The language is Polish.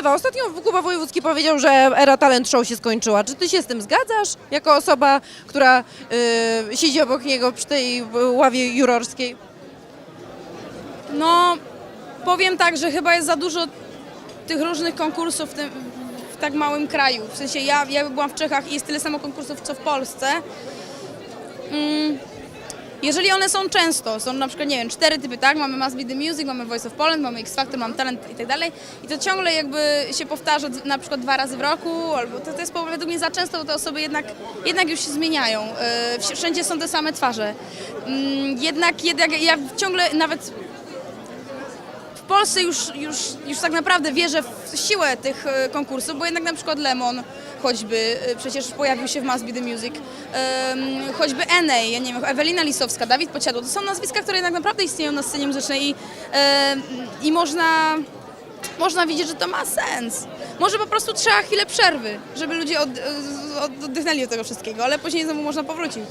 Ewa, ostatnio Kuba Wojewódzki powiedział, że era talent show się skończyła. Czy ty się z tym zgadzasz? Jako osoba, która y, siedzi obok niego przy tej y, ławie jurorskiej. No, powiem tak, że chyba jest za dużo tych różnych konkursów w, tym, w tak małym kraju. W sensie ja, ja byłam w Czechach i jest tyle samo konkursów, co w Polsce. Mm, jeżeli one są często, są na przykład, nie wiem, cztery typy, tak? Mamy Must Be The Music, mamy Voice of Poland, mamy X Factor, mamy Talent i tak dalej. I to ciągle jakby się powtarza na przykład dwa razy w roku, albo to, to jest według mnie za często, bo te osoby jednak, jednak już się zmieniają. Wsi- wszędzie są te same twarze. Mm, jednak, jednak ja ciągle nawet Polsce już, już, już tak naprawdę wierzę w siłę tych e, konkursów, bo jednak na przykład Lemon choćby e, przecież pojawił się w Must Be The Music, Em, choćby Enej, ja nie wiem, Ewelina Lisowska, Dawid Pociadło, to są nazwiska, które jednak naprawdę istnieją na scenie muzycznej i, i można, można widzieć, że to ma sens. Może po prostu trzeba chwilę przerwy, żeby ludzie od, od, oddychnęli od tego wszystkiego, ale później znowu można powrócić.